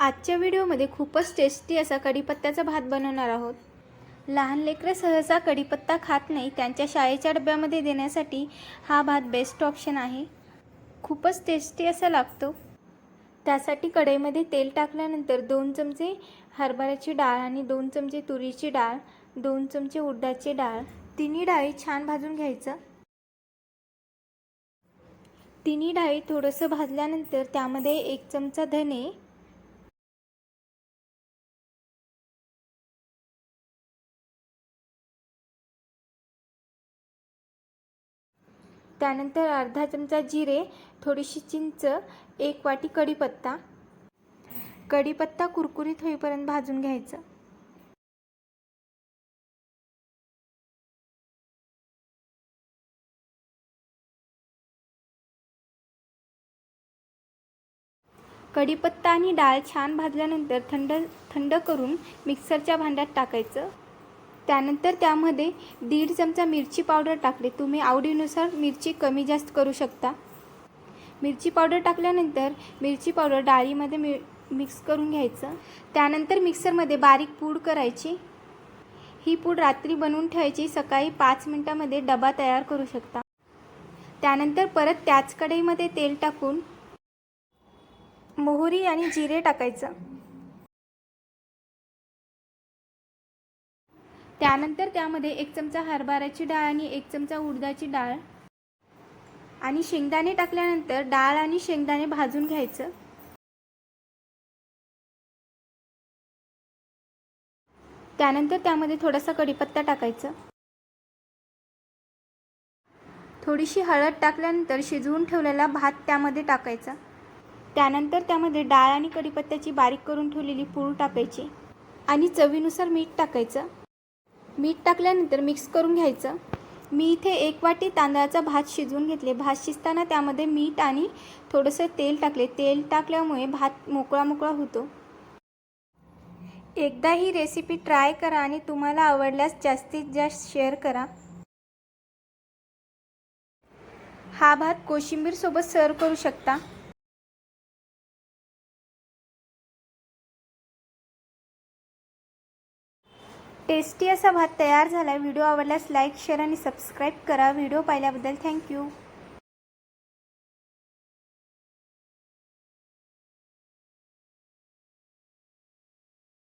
आजच्या व्हिडिओमध्ये खूपच टेस्टी असा कढीपत्त्याचा भात बनवणार आहोत. लहान लेकरं सहसा कढीपत्ता खात नाही त्यांच्या शाळेच्या डब्यामध्ये देण्यासाठी हा भात बेस्ट ऑप्शन आहे. खूपच टेस्टी असा लागतो. त्यासाठी कढईमध्ये तेल टाकल्यानंतर दोन चमचे हरभऱ्याची डाळ आणि दोन चमचे तुरीची डाळ दोन चमचे उडदाची डाळ तिन्ही डाळी छान भाजून घ्यायचं. तिन्ही डाळी थोडंसं भाजल्यानंतर त्यामध्ये एक चमचा धने त्यानंतर अर्धा चमचा जिरे थोडीशी चिंच एक वाटी कढीपत्ता. कढीपत्ता कुरकुरीत होईपर्यंत भाजून घ्यायचं. कढीपत्ता आणि डाळ छान भाजल्यानंतर थंड थंड करून मिक्सरच्या भांड्यात टाकायचं. त्यानंतर त्यामध्ये दीड चमचा मिरची पावडर टाकले. तुम्ही आवडीनुसार मिरची कमी जास्त करू शकता. मिरची पावडर टाकल्यानंतर मिरची पावडर डाळीमध्ये मि मिक्स करून घ्यायचं. त्यानंतर मिक्सरमध्ये बारीक पूड करायची. ही पूड रात्री बनवून ठेवायची. सकाळी पाच मिनटामध्ये डबा तयार करू शकता. त्यानंतर परत त्याच कढईमध्ये तेल टाकून मोहरी आणि जिरे टाकायचं. त्यानंतर त्यामध्ये एक चमचा हरभऱ्याची डाळ आणि एक चमचा उडदाची डाळ. आणि शेंगदाणे टाकल्यानंतर डाळ आणि शेंगदाणे भाजून घ्यायचं. त्यानंतर त्यामध्ये थोडासा कढीपत्ता टाकायचा. थोडीशी हळद टाकल्यानंतर शिजवून ठेवलेला भात त्यामध्ये टाकायचा. त्यानंतर त्यामध्ये डाळ आणि कढीपत्त्याची बारीक करून ठेवलेली पूळ टाकायची. आणि चवीनुसार मीठ टाकायचं. मीठ टाकल्यानंतर मिक्स करून घ्यायचं. मी इथे एक वाटी तांदळाचा भात शिजवून घेतले. भात शिजताना त्यामध्ये मीठ आणि थोडंसं तेल टाकले. तेल टाकल्यामुळे भात मोकळा मोकळा होतो. एकदा ही रेसिपी ट्राय करा आणि तुम्हाला आवडल्यास जास्तीत जास्त शेअर करा. हा भात कोशिंबीरसोबत सर्व करू शकता. टेस्टी असा भात तयार झाला व्हिडिओ आवडल्यास लाईक शेअर आणि सबस्क्राईब करा. व्हिडिओ पाहिल्याबद्दल थँक्यू.